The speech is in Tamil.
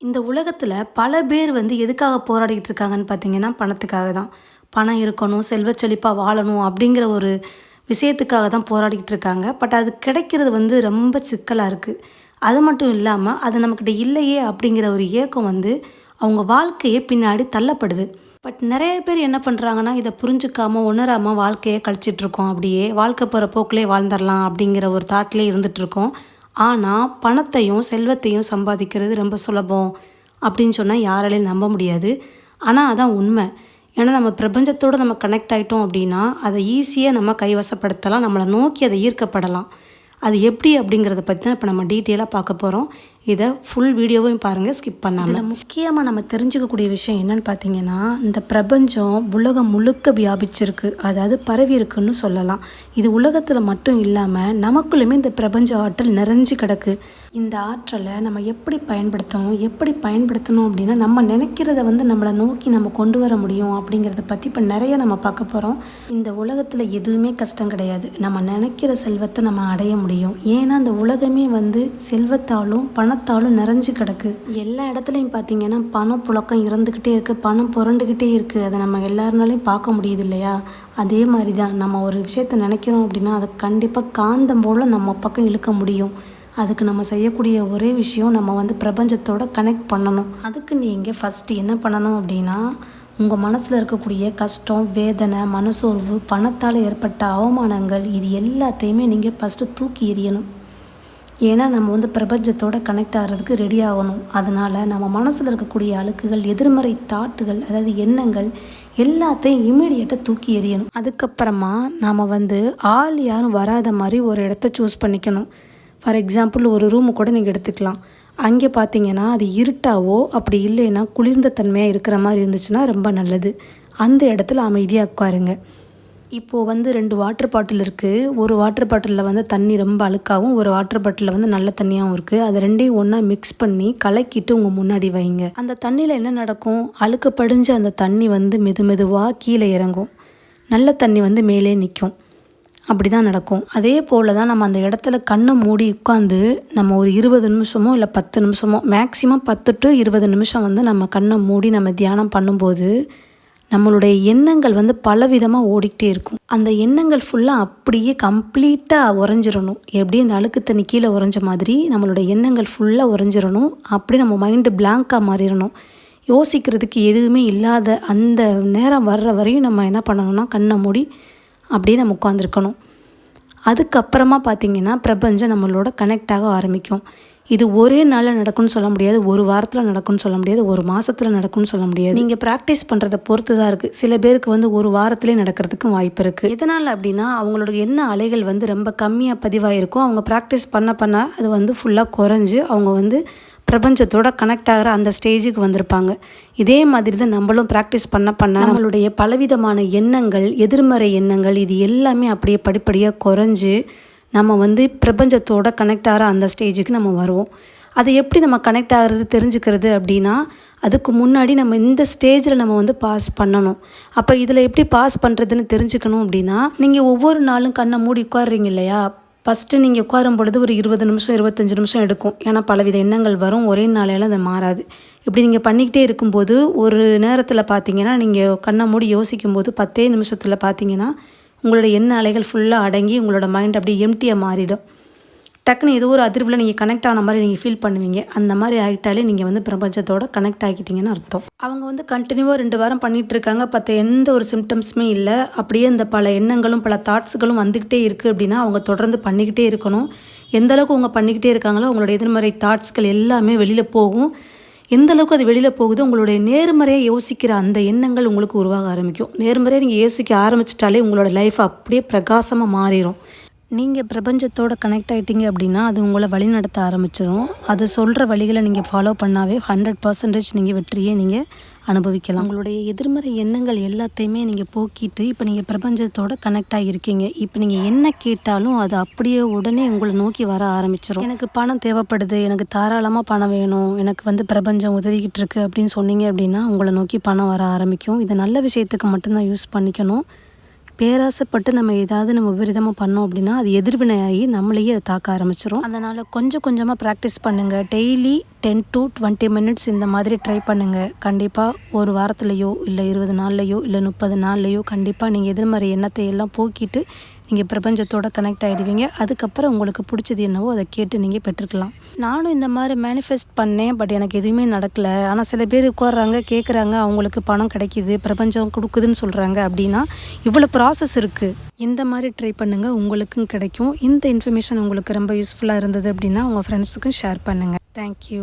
இந்த உலகத்தில் பல பேர் வந்து எதுக்காக போராடிக்கிட்டு இருக்காங்கன்னு பார்த்தீங்கன்னா பணத்துக்காக தான் பணம் இருக்கணும் செல்வச்செழிப்பாக வாழணும் அப்படிங்கிற ஒரு விஷயத்துக்காக தான் போராடிக்கிட்டு இருக்காங்க பட் அது கிடைக்கிறது வந்து ரொம்ப சிக்கலாக இருக்குது அது மட்டும் இல்லாமல் அது நம்மக்கிட்ட இல்லையே அப்படிங்கிற ஒரு ஏக்கம் வந்து அவங்க வாழ்க்கையே பின்னாடி தள்ளப்படுது. பட் நிறைய பேர் என்ன பண்ணுறாங்கன்னா இதை புரிஞ்சுக்காமல் உணராமல் வாழ்க்கையை கழிச்சிட்ருக்கோம் அப்படியே. வாழ்க்கை போகிற போக்கிலே வாழ்ந்துடலாம் அப்படிங்கிற ஒரு தாட்லேயே இருந்துகிட்ருக்கோம் இருக்கோம் ஆனால் பணத்தையும் செல்வத்தையும் சம்பாதிக்கிறது ரொம்ப சுலபம் அப்படின்னு சொன்னால் யாராலையும் நம்ப முடியாது. ஆனால் அதான் உண்மை. ஏன்னா நம்ம பிரபஞ்சத்தோடு நம்ம கனெக்ட் ஆகிட்டோம் அப்படின்னா அதை ஈஸியாக நம்ம கைவசப்படுத்தலாம். நம்மளை நோக்கி அதை ஈர்க்கப்படலாம். அது எப்படி அப்படிங்கிறத பற்றி தான் இப்போ நம்ம டீட்டெயிலாக பார்க்க போகிறோம் இதை ஃபுல் வீடியோவையும் பாருங்கள் ஸ்கிப் பண்ணாமல் முக்கியமாக நம்ம தெரிஞ்சுக்கக்கூடிய விஷயம் என்னன்னு பார்த்தீங்கன்னா இந்த பிரபஞ்சம் உலகம் முழுக்க வியாபிச்சிருக்கு அதாவது பரவி இருக்குன்னு சொல்லலாம். இது உலகத்தில் மட்டும் இல்லாமல் நமக்குள்ளுமே இந்த பிரபஞ்ச ஆற்றல் நிறைஞ்சு கிடக்கு. இந்த ஆற்றலை நம்ம எப்படி பயன்படுத்தணும் எப்படி பயன்படுத்தணும் அப்படின்னா நம்ம நினைக்கிறத வந்து நம்மளை நோக்கி நம்ம கொண்டு வர முடியும் அப்படிங்கிறத பற்றி இப்போ நிறைய நம்ம பார்க்க போகிறோம் இந்த உலகத்தில் எதுவுமே கஷ்டம் கிடையாது. நம்ம நினைக்கிற செல்வத்தை நம்ம அடைய முடியும். ஏன்னா இந்த உலகமே வந்து செல்வத்தாலும் பணத்தாலும் நிறைஞ்சு கிடக்கு. எல்லா இடத்துலையும் பார்த்தீங்கன்னா பணம் புழக்கம் இறந்துக்கிட்டே இருக்குது பணம் புரண்டுக்கிட்டே இருக்குது அதை நம்ம எல்லாருனாலையும் பார்க்க முடியுது இல்லையா அதே மாதிரி தான் நம்ம ஒரு விஷயத்த நினைக்கிறோம் அப்படின்னா அதை கண்டிப்பாக காந்தம் போல் நம்ம பக்கம் இழுக்க முடியும். அதுக்கு நம்ம செய்யக்கூடிய ஒரே விஷயம் நம்ம வந்து பிரபஞ்சத்தோட கனெக்ட் பண்ணணும். அதுக்கு நீங்கள் ஃபஸ்ட்டு என்ன பண்ணணும் அப்படின்னா உங்கள் மனசில் இருக்கக்கூடிய கஷ்டம் வேதனை மனசோர்வு பணத்தால் ஏற்பட்ட அவமானங்கள் இது எல்லாத்தையுமே நீங்கள் ஃபஸ்ட்டு தூக்கி எறியணும். ஏன்னா நம்ம வந்து பிரபஞ்சத்தோட கனெக்ட் ஆகிறதுக்கு ரெடி ஆகணும். அதனால் நம்ம மனசில் இருக்கக்கூடிய அழுக்குகள் எதிர்மறை தாட்டுகள் அதாவது எண்ணங்கள் எல்லாத்தையும் இமீடியட்டாக தூக்கி எறியணும். அதுக்கப்புறமா நாம் வந்து ஆள் யாரும் வராத மாதிரி ஒரு இடத்த சூஸ் பண்ணிக்கணும். ஃபார் எக்ஸாம்பிள் ஒரு ரூமு கூட நீங்கள் எடுத்துக்கலாம். அங்கே பார்த்தீங்கன்னா அது இருட்டாவோ அப்படி இல்லைன்னா குளிர்ந்த தன்மையாக இருக்கிற மாதிரி இருந்துச்சுன்னா ரொம்ப நல்லது. அந்த இடத்துல அமைதியாக உட்காருங்க. இப்போது வந்து ரெண்டு வாட்டர் பாட்டில் இருக்குது ஒரு வாட்டர் பாட்டிலில் வந்து தண்ணி ரொம்ப அழுக்காகவும் ஒரு வாட்டர் பாட்டிலில் வந்து நல்ல தண்ணியாகவும் இருக்குது அதை ரெண்டையும் ஒன்றா மிக்ஸ் பண்ணி கலக்கிட்டு உங்கள் முன்னாடி வைங்க. அந்த தண்ணியில் என்ன நடக்கும்? அழுக்கு படிஞ்ச அந்த தண்ணி வந்து மெது மெதுவாக கீழே இறங்கும். நல்ல தண்ணி வந்து மேலே நிற்கும் அப்படி தான் நடக்கும். அதே போல் தான் நம்ம அந்த இடத்துல கண்ணை மூடி உட்காந்து நம்ம ஒரு இருபது நிமிஷமோ இல்லை பத்து நிமிஷமோ மேக்ஸிமம் பத்து டு இருபது நிமிஷம் வந்து நம்ம கண்ணை மூடி நம்ம தியானம் பண்ணும்போது நம்மளுடைய எண்ணங்கள் வந்து பலவிதமாக ஓடிக்கிட்டே இருக்கும். அந்த எண்ணங்கள் ஃபுல்லாக அப்படியே கம்ப்ளீட்டாக உறைஞ்சிடணும் எப்படி இந்த அழுக்கு தண்ணி கீழே உறைஞ்ச மாதிரி நம்மளுடைய எண்ணங்கள் ஃபுல்லாக உறைஞ்சிடணும் அப்படியே நம்ம மைண்டு பிளாங்காக மாறிடணும் யோசிக்கிறதுக்கு எதுவுமே இல்லாத அந்த நேரம் வர்ற வரையும் நம்ம என்ன பண்ணணும்னா கண்ணை மூடி அப்படியே நம்ம உட்காந்துருக்கணும் அதுக்கப்புறமா பார்த்திங்கன்னா பிரபஞ்சம் நம்மளோட கனெக்ட் ஆக ஆரம்பிக்கும். இது ஒரே நாளில் நடக்கும்னு சொல்ல முடியாது ஒரு வாரத்தில் நடக்கும்னு சொல்ல முடியாது ஒரு மாதத்தில் நடக்கும்னு சொல்ல முடியாது. நீங்கள் ப்ராக்டிஸ் பண்ணுறத பொறுத்து தான் இருக்குது சில பேருக்கு வந்து ஒரு வாரத்திலே நடக்கிறதுக்கும் வாய்ப்பு இருக்குது இதனால் அப்படின்னா அவங்களோட என்ன அலைகள் வந்து ரொம்ப கம்மியாக பதிவாயிருக்கும். அவங்க ப்ராக்டிஸ் பண்ண பண்ண அது வந்து ஃபுல்லாக குறைஞ்சு அவங்க வந்து பிரபஞ்சத்தோட கனெக்ட் ஆகிற அந்த ஸ்டேஜுக்கு வந்திருப்பாங்க. இதே மாதிரி தான் நம்மளும் ப்ராக்டிஸ் பண்ண பண்ண நம்மளுடைய பலவிதமான எண்ணங்கள் எதிர்மறை எண்ணங்கள் இது எல்லாமே அப்படியே படிப்படியாக குறைஞ்சு நம்ம வந்து பிரபஞ்சத்தோட கனெக்ட் ஆகிற அந்த ஸ்டேஜுக்கு நம்ம வருவோம். அதை எப்படி நம்ம கனெக்ட் ஆகிறது தெரிஞ்சுக்கிறது அப்படின்னா அதுக்கு முன்னாடி நம்ம இந்த ஸ்டேஜில் நம்ம வந்து பாஸ் பண்ணணும். அப்போ இதில் எப்படி பாஸ் பண்ணுறதுன்னு தெரிஞ்சுக்கணும் அப்படின்னா நீங்கள் ஒவ்வொரு நாளும் கண்ணை மூடி உட்காடுறீங்க இல்லையா? ஃபஸ்ட்டு நீங்கள் உட்காரும் பொழுது ஒரு இருபது நிமிஷம் இருபத்தஞ்சி நிமிஷம் எடுக்கும். ஏன்னா பலவித எண்ணங்கள் வரும் ஒரே நாளையில் அது மாறாது. இப்படி நீங்கள் பண்ணிக்கிட்டே இருக்கும்போது ஒரு நேரத்தில் பார்த்தீங்கன்னா நீங்கள் கண்ணை மூடி யோசிக்கும் போது பத்தே நிமிஷத்தில் பார்த்தீங்கன்னா உங்களோட எண்ண அலைகள் ஃபுல்லாக அடங்கி உங்களோட மைண்ட் அப்படியே எம்டியாக மாறிடும். டக்குன்னு ஏதோ ஒரு அதிர்வில் நீங்கள் கனெக்ட் ஆன மாதிரி நீங்கள் ஃபீல் பண்ணுவீங்க. அந்த மாதிரி ஆகிட்டாலே நீங்கள் வந்து பிரபஞ்சத்தோட கனெக்ட் ஆகிட்டீங்கன்னு அர்த்தம். அவங்க வந்து கண்டினியூவாக ரெண்டு வாரம் பண்ணிகிட்டு இருக்காங்க. பார்த்த எந்த ஒரு சிம்டம்ஸுமே இல்லை. அப்படியே இந்த பல எண்ணங்களும் பல தாட்ஸுகளும் வந்துக்கிட்டே இருக்குது அப்படின்னா அவங்க தொடர்ந்து பண்ணிக்கிட்டே இருக்கணும். எந்த அளவுக்கு அவங்க பண்ணிக்கிட்டே இருக்காங்களோ அவங்களோட எதிர்மறை தாட்ஸ்கள் எல்லாமே வெளியில் போகும். எந்த அளவுக்கு அது வெளியில் போகுது உங்களுடைய நேர்மறையாக யோசிக்கிற அந்த எண்ணங்கள் உங்களுக்கு உருவாக ஆரம்பிக்கும். நேர்மறையாக நீங்கள் யோசிக்க ஆரம்பிச்சிட்டாலே உங்களோட லைஃப் அப்படியே பிரகாசமாக மாறிடும் நீங்கள் பிரபஞ்சத்தோட கனெக்ட் ஆகிட்டீங்க அப்படின்னா அது உங்களை வழிநடத்த ஆரம்பிச்சிடும் அது சொல்கிற வழிகளை நீங்கள் ஃபாலோ பண்ணாவே ஹண்ட்ரட் பர்சன்டேஜ் நீங்கள் வெற்றியை நீங்கள் அனுபவிக்கலாம். உங்களுடைய எதிர்மறை எண்ணங்கள் எல்லாத்தையுமே நீங்கள் போக்கிட்டு இப்போ நீங்கள் பிரபஞ்சத்தோட கனெக்ட் ஆகியிருக்கீங்க இப்போ நீங்கள் என்ன கேட்டாலும் அது அப்படியே உடனே உங்களை நோக்கி வர ஆரம்பிச்சிடும் எனக்கு பணம் தேவைப்படுது எனக்கு தாராளமாக பணம் வேணும் எனக்கு வந்து பிரபஞ்சம் உதவிக்கிட்டு இருக்கு அப்படின்னு சொன்னீங்க அப்படின்னா உங்களை நோக்கி பணம் வர ஆரம்பிக்கும். இதை நல்ல விஷயத்துக்கு மட்டும்தான் யூஸ் பண்ணிக்கணும். பேராசைப்பட்டு நம்ம ஏதாவது நம்ம விபரீதமாக பண்ணோம் அப்படின்னா அது எதிர்வினையாகி நம்மளையே அதை தாக்க ஆரம்பிச்சிடும் அதனால் கொஞ்சம் கொஞ்சமாக ப்ராக்டிஸ் பண்ணுங்கள் daily ten to twenty minutes இந்த மாதிரி ட்ரை பண்ணுங்கள் கண்டிப்பாக ஒரு வாரத்துலேயோ இல்லை இருபது நாள்லையோ இல்லை முப்பது நாள்லையோ கண்டிப்பாக நீங்கள் எதிர்மறை எண்ணத்தை எல்லாம் போக்கிட்டு நீங்கள் பிரபஞ்சத்தோட கனெக்ட் ஆகிடுவீங்க அதுக்கப்புறம் உங்களுக்கு பிடிச்சது என்னவோ அதை கேட்டு நீங்கள் பெற்றுக்கலாம். நானும் இந்த மாதிரி மேனிஃபெஸ்ட் பண்ணேன் பட் எனக்கு எதுவுமே நடக்கலை. ஆனால் சில பேர் உட்கார்றாங்க கேட்குறாங்க அவங்களுக்கு பணம் கிடைக்கிது பிரபஞ்சம் கொடுக்குதுன்னு சொல்கிறாங்க அப்படின்னா இவ்வளோ ப்ராசஸ் இருக்குது இந்த மாதிரி ட்ரை பண்ணுங்கள் உங்களுக்கும் கிடைக்கும். இந்த இன்ஃபர்மேஷன் உங்களுக்கு ரொம்ப யூஸ்ஃபுல்லாக இருந்தது அப்படின்னா உங்கள் ஃப்ரெண்ட்ஸுக்கும் ஷேர் பண்ணுங்கள் தேங்க்யூ